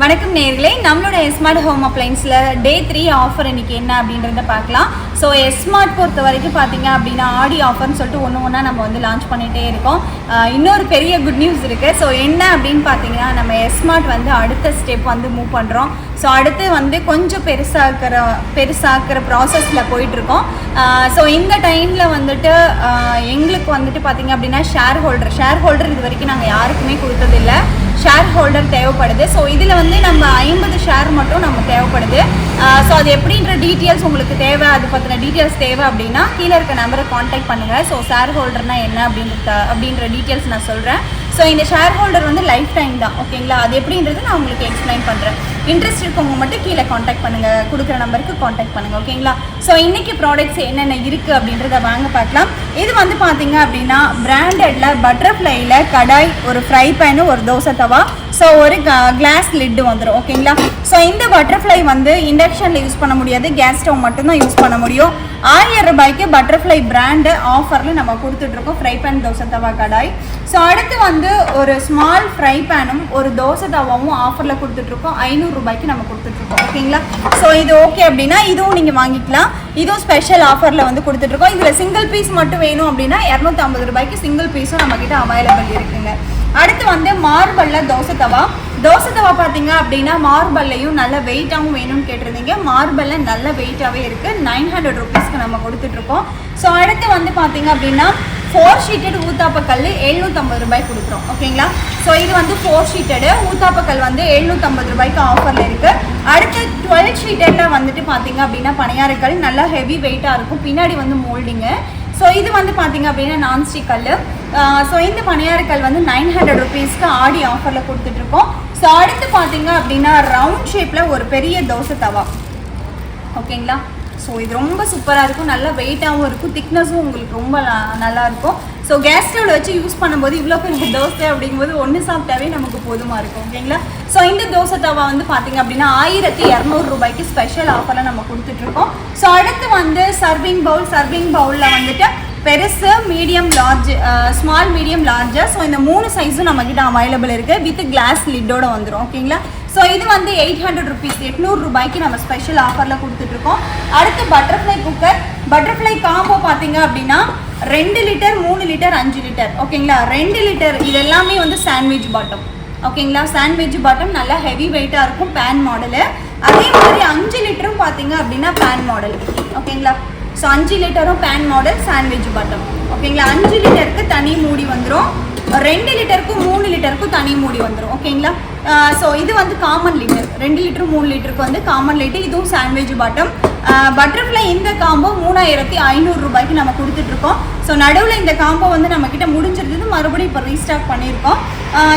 வணக்கம் நேர்களே நம்மளோட எஸ்மார்ட் ஹோம் அப்ளைன்ஸில் டே த்ரீ ஆஃபர் இன்னைக்கு என்ன அப்படின்றத பார்க்கலாம். ஸோ எஸ்மார்ட் பொறுத்த வரைக்கும் பார்த்தீங்க அப்படின்னா ஆடி ஆஃபர்னு சொல்லிட்டு ஒன்று ஒன்றா நம்ம வந்து லான்ச் பண்ணிகிட்டே இருக்கோம். இன்னொரு பெரிய குட் நியூஸ் இருக்குது ஸோ என்ன அப்படின்னு பார்த்தீங்கன்னா நம்ம எஸ்மார்ட் வந்து அடுத்த ஸ்டெப் வந்து மூவ் பண்ணுறோம் ஸோ அடுத்து வந்து கொஞ்சம் பெருசாக்கிற பெருசாக்கிற ப்ராசஸில் போயிட்டுருக்கோம். ஸோ இந்த டைமில் வந்துட்டு எங்களுக்கு வந்துட்டு பார்த்தீங்க அப்படின்னா ஷேர் ஹோல்டர் ஷேர் ஹோல்டர் இது வரைக்கும் நாங்கள் யாருக்குமே கொடுத்ததில்லை. ஷேர் ஹோல்டர் தேவைப்படுது. ஸோ இதில் வந்து நம்ம ஐம்பது ஷேர் மட்டும் நம்ம தேவைப்படுது. ஸோ அது எப்படின்ற டீட்டெயில்ஸ் உங்களுக்கு தேவை அது பற்றின டீட்டெயில்ஸ் தேவை அப்படின்னா கீழே இருக்க நம்பரை காண்டாக்ட் பண்ணுங்கள் ஸோ ஷேர் ஹோல்டர்னால் என்ன அப்படின்ற அப்படின்ற டீட்டெயில்ஸ் நான் சொல்கிறேன் ஸோ இந்த ஷேர் ஹோல்டர் வந்து லைஃப் டைம் தான் ஓகேங்களா அது எப்படின்றது நான் உங்களுக்கு எக்ஸ்பிளைன் பண்ணுறேன் இன்ட்ரெஸ்ட் இருக்கவங்க மட்டும் கீழே காண்டாக்ட் பண்ணுங்கள் கொடுக்குற நம்பருக்கு காண்டாக்ட் பண்ணுங்கள் ஓகேங்களா ஸோ இன்றைக்கி ப்ராடக்ட்ஸ் என்னென்ன இருக்குது அப்படின்றத வாங்க பார்க்கலாம். இது வந்து பார்த்தீங்க அப்படின்னா பிராண்டடில் பட்டர்ஃப்ளைல கடாய் ஒரு ஃப்ரை பேனு ஒரு தோசை தவா ஸோ ஒரு கிளாஸ் லிட்டு வந்துடும் ஓகேங்களா ஸோ இந்த பட்டர்ஃப்ளை வந்து இண்டக்ஷனில் யூஸ் பண்ண முடியாது. கேஸ் ஸ்டவ் மட்டும்தான் யூஸ் பண்ண முடியும். ஆயிரம் ரூபாய்க்கு பட்டர்ஃப்ளை பிராண்டு ஆஃபரில் நம்ம கொடுத்துட்ருக்கோம் fry pan dosa tawa kadai. So அடுத்து வந்து ஒரு ஸ்மால் ஃப்ரை பேனும் ஒரு தோசை தவாவும் ஆஃபரில் கொடுத்துட்ருக்கோம். ஐநூறுரூபாய்க்கு நம்ம கொடுத்துட்ருக்கோம் ஓகேங்களா ஸோ இது ஓகே அப்படின்னா இதுவும் நீங்கள் வாங்கிக்கலாம். இதுவும் ஸ்பெஷல் ஆஃபரில் வந்து கொடுத்துட்ருக்கோம். இதில் சிங்கிள் பீஸ் மட்டும் வேணும் அப்படின்னா இரநூத்தம்பது ரூபாய்க்கு சிங்கிள் பீஸும் நம்மக்கிட்ட அவைலபிள் இருக்குங்க. அடுத்து வந்து மார்பல்ல தோசை தவா. தோசை தவா பார்த்தீங்க அப்படின்னா மார்பல்லையும் நல்ல வெயிட்டாகவும் வேணும்னு கேட்டிருந்தீங்க. மார்பல்ல நல்ல வெயிட்டாகவே இருக்குது நைன் ஹண்ட்ரட் ருபீஸ்க்கு நம்ம கொடுத்துட்ருக்கோம். ஸோ அடுத்து வந்து பார்த்தீங்க அப்படின்னா ஃபோர் ஷீட்டட் ஊத்தாப்பக்கல் எழுநூற்றம்பது ரூபாய் கொடுக்குறோம். ஓகேங்களா? ஸோ இது வந்து ஃபோர் ஷீட்டடு ஊத்தாப்பக்கல் வந்து எழுநூற்றம்பது ரூபாய்க்கு ஆஃபரில் இருக்குது அடுத்து டுவெல் ஷீட்டடில் வந்துட்டு பார்த்தீங்க அப்படின்னா பணியாரக்கல். நல்லா ஹெவி வெயிட்டாக இருக்கும். பின்னாடி வந்து மோல்டிங்கு ஸோ இது வந்து பார்த்தீங்க அப்படின்னா நான்ஸ்டிக் கல். ஸோ இந்த பணியாரக்கல் வந்து நைன் ஹண்ட்ரட் ருபீஸ்க்கு ஆடி ஆஃபரில் கொடுத்துட்ருக்கோம். ஸோ அடுத்து பார்த்தீங்க அப்படின்னா ரவுண்ட் ஷேப்பில் ஒரு பெரிய தோசை தவா. ஓகேங்களா? ஸோ இது ரொம்ப சூப்பராக இருக்கும். நல்லா வெயிட்டாகவும் இருக்கும். திக்னஸும் உங்களுக்கு ரொம்ப நல்லாயிருக்கும் ஸோ கேஸ் ஸ்டவ்ல வச்சு யூஸ் பண்ணும்போது இவ்வளோ பெரிய தோசை அப்படிங்கும்போது ஒன்று சாப்பிட்டாவே நமக்கு போதுமாக இருக்கும் ஓகேங்களா ஸோ இந்த தோசை தவா வந்து பார்த்தீங்க அப்படின்னா ஆயிரத்தி இரநூறு ரூபாய்க்கு ஸ்பெஷல் ஆஃபரில் நம்ம கொடுத்துட்ருக்கோம் ஸோ அடுத்து வந்து சர்விங் பவுல் சர்விங் பவுலில் வந்துட்டு பெருசு medium large small medium larger so இந்த மூணு சைஸும் நம்மக்கிட்ட அவைலபிள் இருக்குது வித் கிளாஸ் லிட்டோட வந்துடும் ஓகேங்களா ஸோ இது வந்து எயிட் ஹண்ட்ரட் ருபீஸ் எட்நூறு ரூபாய்க்கு நம்ம ஸ்பெஷல் ஆஃபரில் கொடுத்துட்ருக்கோம். அடுத்து பட்டர்ஃப்ளை குக்கர் பட்டர்ஃப்ளை காம்போ பார்த்தீங்க அப்படின்னா ரெண்டு லிட்டர் மூணு லிட்டர் அஞ்சு லிட்டர் ஓகேங்களா ரெண்டு லிட்டர் இது எல்லாமே வந்து சாண்ட்விச் பாட்டம் ஓகேங்களா சாண்ட்விச் பாட்டம் நல்லா ஹெவி வெயிட்டாக இருக்கும் பேன் மாடலு அதே மாதிரி அஞ்சு லிட்டரும் பார்த்தீங்க அப்படின்னா பேன் மாடல் ஓகேங்களா ஸோ அஞ்சு லிட்டரும் பேன் மாடல் சாண்ட்விச் பாட்டம் ஓகேங்களா அஞ்சு லிட்டருக்கு தனி மூடி வந்துடும் ரெண்டு லிட்டருக்கும் மூணு லிட்டருக்கும் தனி மூடி வந்துடும் ஓகேங்களா? ஸோ இது வந்து காமன் லிட்டர் ரெண்டு லிட்டர் மூணு லிட்டருக்கு வந்து காமன் லிட்டர் இதுவும் சாண்ட்விச் பாட்டம் பட்டர்ஃப்ளை இந்த காம்போ மூணாயிரத்தி ஐநூறு ரூபாய்க்கு நம்ம கொடுத்துட்ருக்கோம். ஸோ நடுவில் இந்த காம்போ வந்து நம்மக்கிட்ட முடிஞ்சிருந்தது. மறுபடியும் இப்போ ரீஸ்டாக் பண்ணியிருக்கோம்.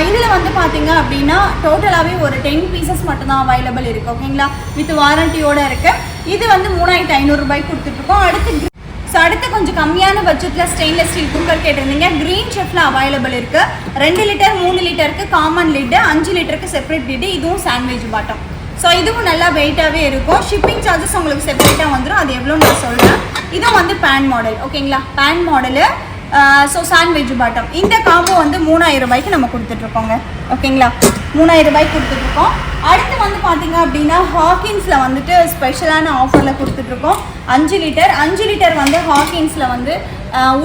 இதில் வந்து பார்த்தீங்க அப்படின்னா டோட்டலாகவே ஒரு டென் பீசஸ் மட்டும்தான் அவைலபிள் இருக்குது ஓகேங்களா? வித் வாரண்டியோடு இருக்குது இது வந்து மூணாயிரத்தி ஐநூறுரூபாய்க்கு கொடுத்துட்ருக்கோம். அடுத்து ஸோ அடுத்து கொஞ்சம் கம்மியான பட்ஜெட்டில் ஸ்டெயின்லெஸ் ஸ்டீல் குக்கர் கேட்டிருந்தீங்க. க்ரீன் ஷெஃப்ல அவைலபிள் இருக்குது ரெண்டு லிட்டர் மூணு லிட்டருக்கு காமன் லிட்டு அஞ்சு லிட்டருக்கு செப்பரேட் லிட்டு இதுவும் சாண்ட்விச் பாட்டம் ஸோ இதுவும் நல்லா வெயிட்டாகவே இருக்கும். ஷிப்பிங் சார்ஜஸ் உங்களுக்கு செப்பரேட்டாக வந்துடும் அது எவ்வளோ நான் சொல்கிறேன் இதுவும் வந்து பேன் மாடல் ஓகேங்களா pan model so sandwich bottom இந்த காம்போ வந்து மூணாயிரம் ரூபாய்க்கு நம்ம கொடுத்துட்ருக்கோங்க ஓகேங்களா மூணாயிரம் ரூபாய்க்கு கொடுத்துட்ருக்கோம். அடுத்து வந்து பார்த்தீங்க அப்படின்னா ஹாக்கின்ஸில் வந்துட்டு ஸ்பெஷலான ஆஃபரில் கொடுத்துட்ருக்கோம். அஞ்சு லிட்டர் அஞ்சு லிட்டர் வந்து ஹாக்கின்ஸில் வந்து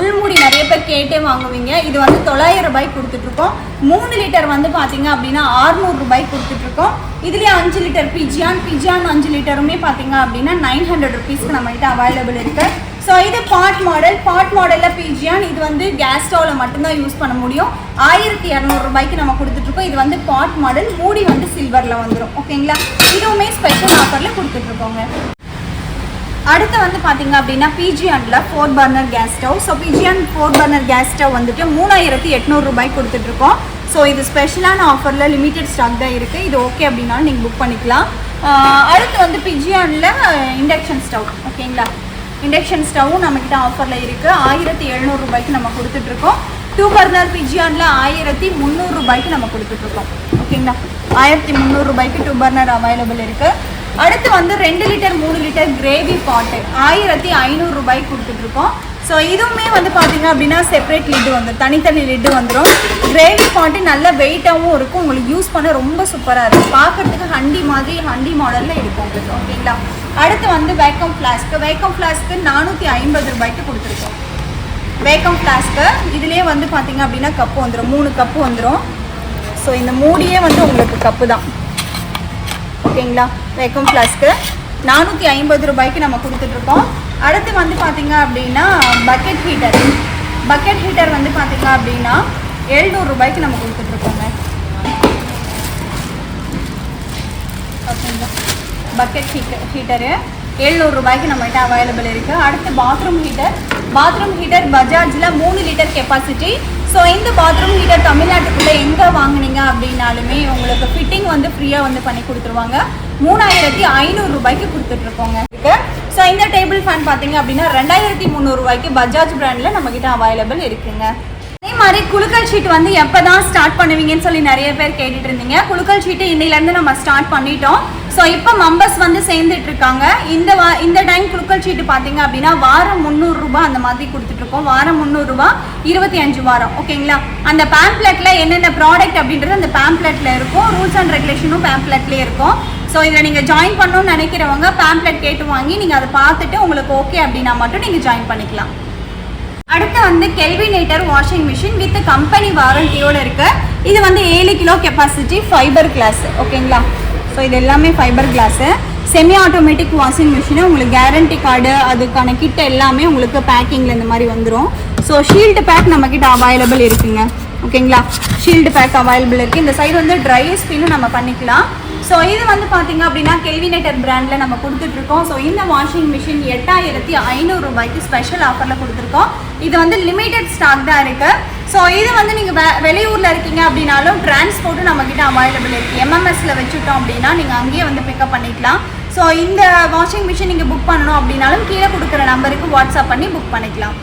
உள்முடி நிறைய பேர் கேட்டே வாங்குவீங்க. இது வந்து தொள்ளாயிரம் ரூபாய்க்கு கொடுத்துட்ருக்கோம். மூணு லிட்டர் வந்து பார்த்தீங்க அப்படின்னா ஆறுநூறு ரூபாய்க்கு கொடுத்துட்ருக்கோம். இதுலேயே அஞ்சு லிட்டர் பிஜியான் பிஜியான் அஞ்சு லிட்டருமே பார்த்தீங்க அப்படின்னா நைன் ஹண்ட்ரட் ருபீஸ்க்கு நம்மகிட்ட அவைலபிள் இருக்குது ஸோ இது பாட் மாடல் பாட் மாடலில் பிஜியான் இது வந்து கேஸ் ஸ்டவ்வில் மட்டும்தான் யூஸ் பண்ண முடியும். ஆயிரத்தி இரநூறுபாய்க்கு நம்ம கொடுத்துட்ருக்கோம். இது வந்து பாட் மாடல் மூடி வந்து சில்வரில் வந்துடும் ஓகேங்களா இதுவுமே ஸ்பெஷல் ஆஃபரில் கொடுத்துட்ருக்கோங்க. அடுத்து வந்து பார்த்தீங்க அப்படின்னா பிஜியானில் four burner gas stove so Pigeon four burner gas stove வந்துட்டு மூணாயிரத்தி எட்நூறுபாய்க்கு கொடுத்துட்ருக்கோம். ஸோ இது ஸ்பெஷலான ஆஃபரில் லிமிடெட் ஸ்டாக் தான் இருக்குது இது ஓகே அப்படின்னாலும் நீங்கள் புக் பண்ணிக்கலாம். அடுத்து வந்து பிஜியானில் இண்டக்ஷன் ஸ்டவ் ஓகேங்களா இண்டக்ஷன் ஸ்டவ்வும் நம்மக்கிட்ட ஆஃபரில் இருக்குது ஆயிரத்தி எழுநூறுபாய்க்கு நம்ம கொடுத்துட்ருக்கோம். டூ பர்னர் பிஜியானில் ஆயிரத்தி முந்நூறுபாய்க்கு நம்ம கொடுத்துட்ருக்கோம். ஓகேங்களா? ஆயிரத்தி முந்நூறுபாய்க்கு டூ பர்னர் அவைலபிள் இருக்குது அடுத்து வந்து ரெண்டு லிட்டர் மூணு லிட்டர் கிரேவி பாட்டு ஆயிரத்தி ஐநூறு ரூபாய்க்கு கொடுத்துட்ருக்கோம். ஸோ இதுவுமே வந்து பார்த்தீங்க அப்படின்னா செப்பரேட் லிட்டு வந்துடும் தனித்தனி லிட்டு வந்துடும் கிரேவி பாட்டு நல்ல வெயிட்டாகவும் இருக்கும். உங்களுக்கு யூஸ் பண்ண ரொம்ப சூப்பராக இருக்கும். பார்க்கறதுக்கு ஹண்டி மாதிரி ஹண்டி மாடலில் இருக்கும் உங்களுக்கு. ஓகேங்களா? அடுத்து வந்து வேக்கம் ஃப்ளாஸ்க்கு வேக்கம் ஃப்ளாஸ்க்கு நானூற்றி ஐம்பது ரூபாய்க்கு கொடுத்துருக்கோம். வேக்கம் ஃப்ளாஸ்க்கு இதுலேயே வந்து பார்த்திங்க அப்படின்னா கப்பு வந்துடும் மூணு கப்பு வந்துடும் ஸோ இந்த மூடியே வந்து உங்களுக்கு கப்பு தான் ஓகேங்களா வேக்கம் ஃப்ளாஸ்க்கு நானூற்றி ஐம்பது ரூபாய்க்கு நம்ம கொடுத்துட்ருக்கோம். அடுத்து வந்து பார்த்திங்க அப்படின்னா பக்கெட் ஹீட்டர் பக்கெட் ஹீட்டர் வந்து பார்த்திங்க அப்படின்னா எழுநூறு ரூபாய்க்கு நம்ம கொடுத்துட்ருக்கோங்க. ஓகேங்களா பக்கெட் ஹீட்டர் ஹீட்டரு எழுநூறு ரூபாய்க்கு நம்மகிட்ட அவைலபிள் இருக்குது அடுத்து பாத்ரூம் ஹீட்டர் பாத்ரூம் ஹீட்டர் பஜாஜில் மூணு லிட்டர் கெப்பாசிட்டி ஸோ இந்த பாத்ரூம் ஹீட்டர் தமிழ்நாட்டுக்குள்ளே எங்கே வாங்குனீங்க அப்படின்னாலுமே உங்களுக்கு ஃபிட்டிங் வந்து ஃப்ரீயாக வந்து பண்ணி கொடுத்துருவாங்க. மூணாயிரத்தி ஐநூறு ரூபாய்க்கு கொடுத்துட்ருக்கோங்க. ஸோ இந்த டேபிள் ஃபேன் பார்த்தீங்க அப்படின்னா ரெண்டாயிரத்தி முந்நூறுரூவாய்க்கு பஜாஜ் பிராண்டில் நம்மக்கிட்ட அவைலபிள் இருக்குங்க. அதே மாதிரி குலுக்கல் ஷீட் வந்து எப்போ தான் ஸ்டார்ட் பண்ணுவீங்கன்னு சொல்லி நிறைய பேர் கேட்டுட்டு இருந்தீங்க. குலுக்கல் ஷீட்டு இன்னையிலேருந்து நம்ம ஸ்டார்ட் பண்ணிட்டோம். ஸோ இப்போ மெம்பர்ஸ் வந்து சேர்ந்துட்டு இருக்காங்க இந்த வா இந்த டைம் குழுக்கள் சீட்டு பார்த்தீங்க அப்படின்னா வாரம் முந்நூறுரூபா அந்த மாதிரி கொடுத்துட்ருக்கோம் வாரம் முந்நூறுரூபா இருபத்தி அஞ்சு வாரம். ஓகேங்களா அந்த பேம்ப்ளெட்டில் என்னென்ன ப்ராடக்ட் அப்படின்றது அந்த பேம்ப்ளெட்டில் இருக்கும். ரூல்ஸ் அண்ட் ரெகுலேஷனும் பேம்ப்ளெட்லேயே இருக்கும். ஸோ இதில் நீங்கள் ஜாயின் பண்ணணும்னு நினைக்கிறவங்க பேம்ப்ளெட் கேட்டு வாங்கி நீங்கள் அதை பார்த்துட்டு உங்களுக்கு ஓகே அப்படின்னா மட்டும் நீங்கள் ஜாயின் பண்ணிக்கலாம். அடுத்து வந்து Kelvinator washing machine with company வாரண்டியோட இருக்கு. இது வந்து ஏழு கிலோ கெப்பாசிட்டி ஃபைபர் கிளாஸ் ஓகேங்களா ஸோ இது எல்லாமே fibre glass semi automatic washing machine உங்களுக்கு கேரண்டி கார்டு அதுக்கான கிட்ட எல்லாமே உங்களுக்கு பேக்கிங்கில் இந்த மாதிரி வந்துடும் ஸோ ஷீல்டு பேக் நம்மக்கிட்ட அவைலபிள் இருக்குங்க. ஓகேங்களா ஷீல்டு பேக் அவைலபிள் இருக்குது இந்த சைடு வந்து ட்ரை ஸ்பின்னு நம்ம பண்ணிக்கலாம். ஸோ இது வந்து பார்த்தீங்க அப்படின்னா கெல்வினேட்டர் பிராண்டில் நம்ம கொடுத்துட்ருக்கோம். ஸோ இந்த வாஷிங் மிஷின் எட்டாயிரத்தி ஐநூறு ரூபாய்க்கு ஸ்பெஷல் ஆஃபரில் கொடுத்துருக்கோம். இது வந்து லிமிடெட் ஸ்டாக் தான் இருக்குது ஸோ இது வந்து நீங்கள் வெ வெளியூரில் இருக்கீங்க அப்படின்னாலும் டிரான்ஸ்போர்ட்டும் நம்மக்கிட்ட அவைலபிள் இருக்குது எம்எம்எஸில் வச்சுட்டோம் அப்படின்னா நீங்கள் அங்கேயே வந்து பிக்கப் பண்ணிக்கலாம். ஸோ இந்த வாஷிங் மிஷின் நீங்கள் புக் பண்ணணும் அப்படின்னாலும் கீழே கொடுக்குற நம்பருக்கு வாட்ஸ்அப் பண்ணி புக் பண்ணிக்கலாம்.